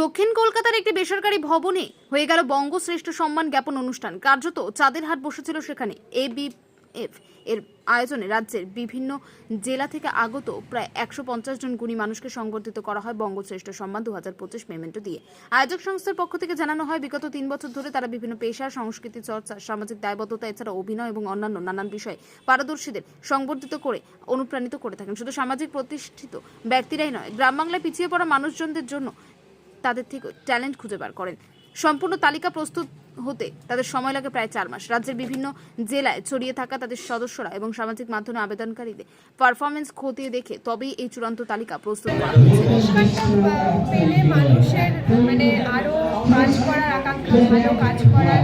দক্ষিণ কলকাতার একটি বেসরকারি ভবনে হয়ে গেল বঙ্গশ্রেষ্ঠ সম্মান জ্ঞাপন অনুষ্ঠান। কার্যত চাঁদের হাট বসেছিল সেখানে। এবিএফ এর আয়োজনে রাজ্যের বিভিন্ন জেলা থেকে আগত প্রায় একশো পঞ্চাশ জন গুণী মানুষকে সংবর্ধিত করা হয় বঙ্গশ্রেষ্ঠ সম্মান দু হাজার পঁচিশ পেমেন্টও দিয়ে। আয়োজক সংস্থার পক্ষ থেকে জানানো হয়, বিগত তিন বছর ধরে তারা বিভিন্ন পেশা, সংস্কৃতি চর্চা, সামাজিক দায়বদ্ধতা এছাড়া অভিনয় এবং অন্যান্য নানান বিষয়ে পারদর্শীদের সংবর্ধিত করে অনুপ্রাণিত করে থাকেন। শুধু সামাজিক প্রতিষ্ঠিত ব্যক্তিরাই নয়, গ্রাম বাংলায় পিছিয়ে পড়া মানুষজনদের জন্য তাদের থেকে ট্যালেন্ট খুঁজে বার করেন। সম্পূর্ণ তালিকা প্রস্তুত হতে তাদের সময় লাগে প্রায় চার মাস। রাজ্যের বিভিন্ন জেলায় ছড়িয়ে থাকা তাদের সদস্যরা এবং সামাজিক মাধ্যমে আবেদনকারীদের পারফরমেন্স খতিয়ে দেখে তবেই এই চূড়ান্ত তালিকা প্রস্তুত করা পেলে মানুষের মানে কাজ করার আকাঙ্ক্ষা, ভালো কাজ করার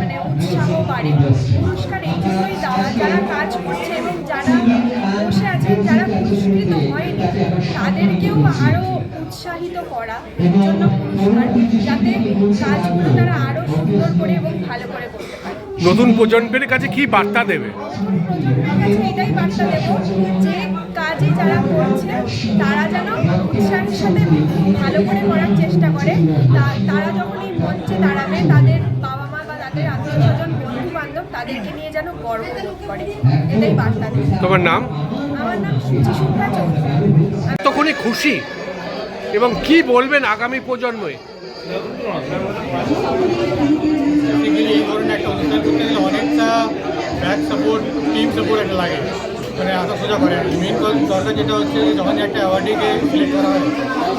মানে উৎসাহ বাড়ে। পুরস্কার যারা কাজ করছে এবং যারা আছেন যারা পুরস্কৃত হয়নি তাদেরকেও আরও উৎসাহিত করা এর জন্য পুরস্কার যাতে কাজগুলো তারা আরও সুন্দর করে এবং ভালো করে করতে পারে। নতুন প্রজন্মের কাছে কি বার্তা দেবে? প্রজন্মের কাছে এটাই বার্তা দেবো যে কাজে যারা করছে তারা যেন উৎসাহের সাথে ভালো করে করার চেষ্টা করে। তারা যখন এই মঞ্চে দাঁড়াবে তাদের বাবা তাদের আত্মীয় স্বজন বন্ধু বান্ধব তাদেরকে নিয়ে যেন গর্ব বোধ করে। এটাই বার্তা তোমার নাম? আমার নাম সুচি চৌধুরী। আমি তখনই খুশি? এবং কি বলবেন আগামী প্রজন্মে? এই ধরনের একটা অনুষ্ঠান করতে গেলে অনেকটা ব্যাক সাপোর্ট টিম সাপোর্ট একটা লাগে। মানে আশা সোজা করে মেন দরকার যেটা হচ্ছে যখন একটা অ্যাওয়ার্ডিকে সিলেক্ট করা হয়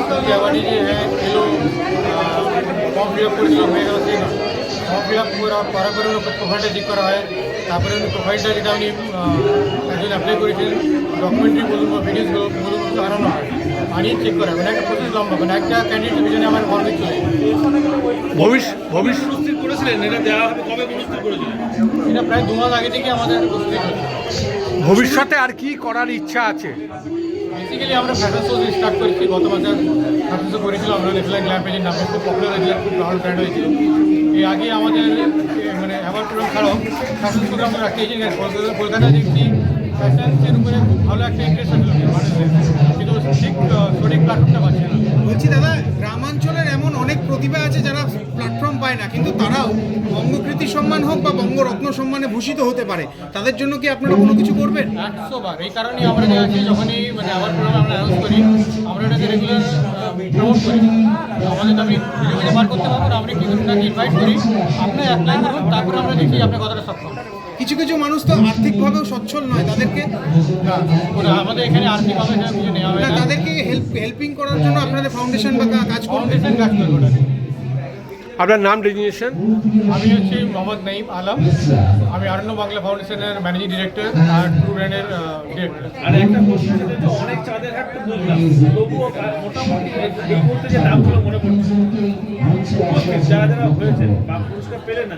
তো সেই অ্যাওয়ার্ডি যে হ্যাঁ এলো ফর্ম ফিল আপ করেছিল হয়ে গেল সেই না। ফর্ম ফিল আপ করা করার পরে উনি প্রোফাইলটা চেক করা হয় তারপরে উনি প্রোফাইলটা যেটা উনি একজন অ্যাপ্লাই করেছেন ডকুমেন্টারি বলুন বা ভিডিওস বলুন আনানো হয় আনিয়ে চেক করা হয় মানে একটা প্রসেস লম্বা মানে একটা ক্যান্ডিডেটের পিছনে আমার অনেক চলে যায়। ভবিষ্যৎ ভবিষ্যৎ করেছিলেন এটা দেওয়া হবে কবে প্রস্তুত করেছিলেন এটা প্রায় দু মাস আগে থেকে আমাদের প্রস্তুতি ভবিষ্যতে আর কি করার ইচ্ছা আছে বেসিক্যালি আমরা ফ্যাশন শো স্টার্ট করেছি। গত মাসে ফ্যাশন শো করেছিলাম আমরা দেখলাম গ্ল্যাম পেজের নামে খুব পপুলার হয়েছিল খুব ভালো ব্র্যান্ড হয়েছিল। এই আগে আমাদের মানে অ্যাওয়ার্ড প্রোগ্রাম ছাড়াও ফ্যাশন শো আমরা রাখিয়েছি। কলকাতা কলকাতায় দেখছি ফ্যাশনের উপরে খুব ভালো একটা ইন্টারেস্ট আছে লোকের। কিন্তু ঠিক সঠিক প্ল্যাটফর্মটা পাচ্ছে না। বলছি দাদা গ্রামাঞ্চলের এমন অনেক প্রতিভা আছে যারা প্ল্যাটফর্ম পায় না কিন্তু তারাও বঙ্গকৃতি সম্মান হোক বা বঙ্গরত্ন সম্মানে ভূষিত হতে পারে। তাদের জন্য কি আপনারা কোনো কিছু করবেন? একশো বার। এই কারণেই আমরা যখনই প্রোগ্রাম আমরা অ্যানাউন্স করি আমরা এটাকে রেগুলার প্রমোট করি। আমাদের আমি বার করতে পারব আমরা কিছু ইনভাইট করি। আপনি অ্যাপ্লাই করুন তারপরে আমরা দেখি আপনি কতটা সক্ষম। কিছু কিছু মানুষ তো আর্থিকভাবেও সচ্ছল নয় তাদেরকে আমাদের এখানে আর্থিকভাবে কিছু নেওয়া হয় না। তাদেরকে হেল্প হেল্পিং করার জন্য আপনাদের ফাউন্ডেশন বা কাজ ফাউন্ডেশন কাজ করব। আপনার নাম রেজিনেশন আমি হচ্ছি মোহাম্মদ নাইম আলম। আমি আরণ্য বাংলা ফাউন্ডেশনের ম্যানেজিং ডিরেক্টর আর ট্রু ব্র্যান্ডের ডিরেক্টর। আর একটা অনেক চাঁদের হাট তো বললাম। তবুও মোটামুটি এই মুহূর্তে যে নামগুলো মনে পড়ছে যারা যারা হয়েছে বা পুরস্কার পেলেন না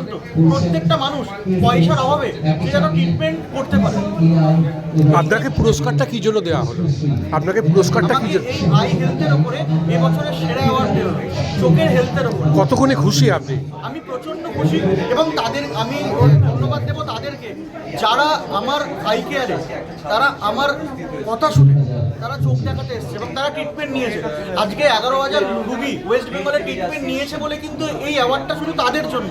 পর্যন্ত প্রত্যেকটা মানুষ পয়সার অভাবে সে যেন ট্রিটমেন্ট করতে পারে। আপনাকে পুরস্কারটা কি জন্য দেওয়া হলো? আপনাকে পুরস্কারটা কি জন্য? এই আই হেলথের ওপরে এবছরের সেরা অ্যাওয়ার্ড দেওয়া হয় চোখের হেলথের ওপরে। কতক্ষণে খুশি আপনি? আমি প্রচণ্ড খুশি এবং তাদের আমি ধন্যবাদ দেবো তাদেরকে। যারা আমার আই কেয়ারে তারা আমার কথা শুনে তারা চোখ দেখাতে এসছে এবং তারা ট্রিটমেন্ট নিয়েছে। আজকে এগারো হাজার রুগী ওয়েস্ট বেঙ্গলে ট্রিটমেন্ট নিয়েছে বলে কিন্তু এই অ্যাওয়ার্ডটা শুধু তাদের জন্য।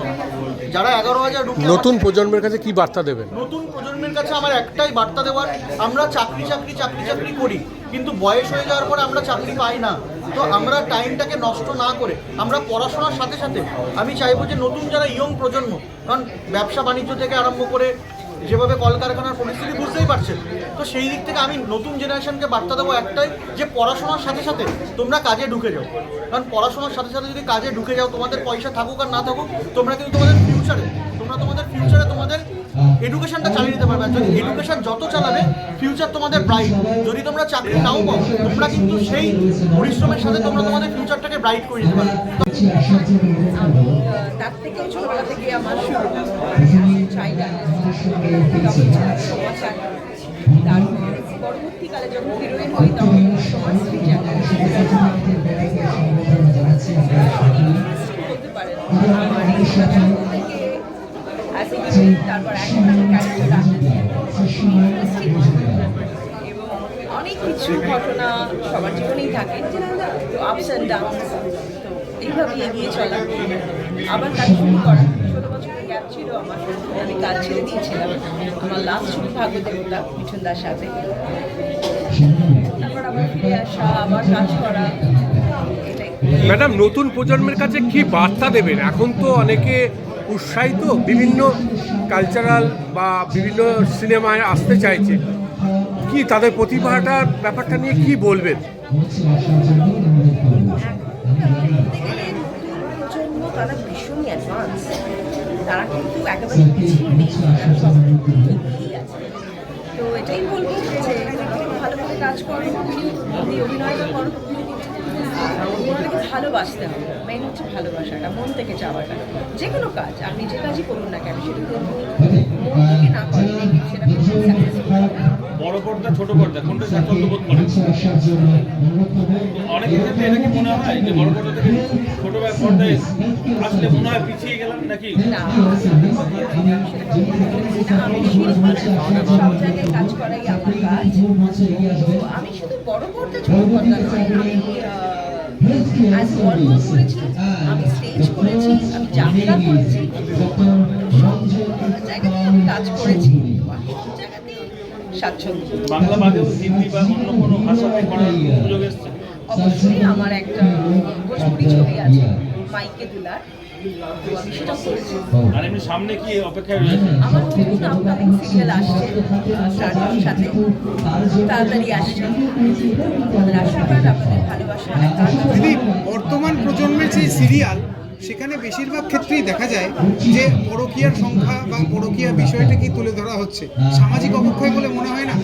যারা এগারো হাজার রুগী নতুন প্রজন্মের কাছে কি বার্তা দেবেন? নতুন প্রজন্মের কাছে আমার একটাই বার্তা দেওয়ার আমরা চাকরি চাকরি চাকরি চাকরি করি কিন্তু বয়স হয়ে যাওয়ার পরে আমরা চাকরি পাই না। তো আমরা টাইমটাকে নষ্ট না করে আমরা পড়াশোনার সাথে সাথে আমি চাইব যে নতুন যারা ইয়ং প্রজন্ম কারণ ব্যবসা বাণিজ্য থেকে আরম্ভ করে যেভাবে কলকারখানার পরিস্থিতি বুঝতেই পারছেন। তো সেই দিক থেকে আমি নতুন জেনারেশনকে বার্তা দেবো একটাই যে পড়াশোনার সাথে সাথে তোমরা কাজে ঢুকে যাও। কারণ পড়াশোনার সাথে সাথে যদি কাজে ঢুকে যাও তোমাদের পয়সা থাকুক আর না থাকুক তোমরা কিন্তু তোমাদের ফিউচারে তোমরা তোমাদের ফিউচারে তোমাদের এডুকেশনটা চালিয়ে নিতে পারবে। যদি এডুকেশন যত চালাবে ফিউচার তোমাদের ব্রাইট যদি তোমরা চাকরি নাও পাও তোমরা কিন্তু সেই পরিশ্রমের সাথে তোমরা তোমাদের ফিউচারটাকে ব্রাইট করে নিতে পারবে। আমি তার থেকে ছোটবেলা থেকে আমার তারপর পরবর্তীকালে যখন হিরোইন হই তখন সমাজশ্রী বলতে পারেন তারপর এখন আমি এবং অনেক কিছু ঘটনা সবার জীবনেই থাকে আপস অ্যান্ড ডাউনস তো এইভাবে এগিয়ে চলা আবার কাজ শুরু করা আমার আমি কাজ ছেড়ে দিয়েছিলাম। আমার লাস্ট মিঠুন দার সাথে। তারপর আবার ফিরে আসা, আবার কাজ করা ম্যাডাম, নতুন প্রজন্মের কাছে কি বার্তা দেবেন? এখন তো অনেকে উৎসাহিত, বিভিন্ন কালচারাল বা বিভিন্ন সিনেমায় আসতে চাইছে। কি তাদের প্রতিভাটার ব্যাপারটা নিয়ে কি বলবেন বলতে গেলে নতুন প্রজন্ম তারা ভীষণই অ্যাডভান্স তারা কিন্তু একেবারে পিছিয়ে নেই। সব তো এটাই বলব যে ভালো করে কাজ করো যদি অভিনয়টা করো ওনাদেরকে ভালোবাসতে হবে মেন হচ্ছে ভালোবাসাটা মন থেকে চাওয়াটা। যে কোনো কাজ আপনি যে কাজই করুন না কেন সেটা কিন্তু মন থেকে না করেন সেটা সাকসেসফুল হবে না। বড় পর্দা, ছোট পর্দা, কোনটা স্বাচ্ছন্দ্য বোধ করে অনেকের ক্ষেত্রে এটা কি মনে হয় যে বড় পর্দা থেকে ছোট পর্দায় আসলে মনে হয় পিছিয়ে গেলাম নাকি। আমি শুধু আজ করেছি, আমি স্টেজ করেছি, আমি জায়গাতেই আমি কাজ করেছি। স্বাচ্ছন্দ্য। বাংলা বাদেও হিন্দি বা অন্য কোনো ভাষাতে করার সুযোগ এসছে? অবশ্যই আমার একটা ভোজপুরি ছবি আছে মাইকে দুলার। আর এমনি সামনে কি অপেক্ষায় রয়েছে? আমার নতুন আপকামিং সিরিয়াল আসছে স্টার্টার সাথে। তাড়াতাড়ি আসছে। আপনাদের আশীর্বাদ আপনাদের ভালোবাসা। দিদি বর্তমান প্রজন্মের যে সিরিয়াল সেখানে বেশিরভাগ ক্ষেত্রেই দেখা যায় যে পরকীয়ার সংখ্যা বা পরকীয়া বিষয়টা কি তুলে ধরা হচ্ছে। সামাজিক অবক্ষয় বলে মনে হয় না?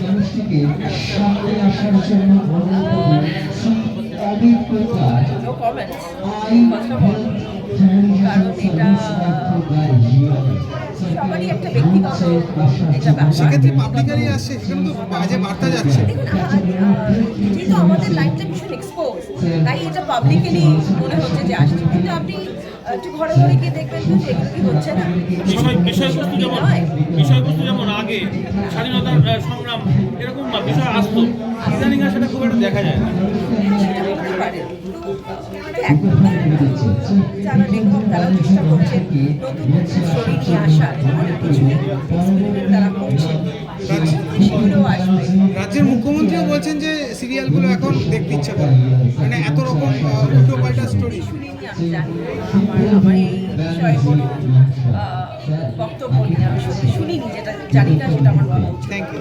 সবারই একটা ব্যক্তিগত সেক্ষেত্রে পাবলিকারি আসছে, সেখানে তো বাজে বার্তা যাচ্ছে। যেহেতু আমাদের লাইফটা ভীষণ এক্সপোজ তাই এটা পাবলিকেলি মনে হচ্ছে যে আসছে। কিন্তু আপনি একটু ঘরে ঘরে গিয়ে দেখবেন তো যে এগুলো কি হচ্ছে না। বিষয় বিষয়বস্তু যেমন। বিষয়বস্তু যেমন আগে স্বাধীনতার সংগ্রাম এরকম না বিষয় আসতো ইদানিং আর সেটা খুব একটা দেখা যায় না। যারা লেখক তারাও চেষ্টা করছেন নতুন নতুন স্টোরি নিয়ে আসার। অনেক কিছু তারা করছেন সেগুলো আসবে। রাজ্যের মুখ্যমন্ত্রীও বলছেন যে সিরিয়ালগুলো এখন দেখতে ইচ্ছে করে মানে এত রকম উল্টো পাল্টা স্টোরি শুনিনি আমি জানি আমার আমার এই বিষয়ে কোনো বক্তব্য নেই। আমি শুনিনি যেটা জানি না সেটা আমার থ্যাংক ইউ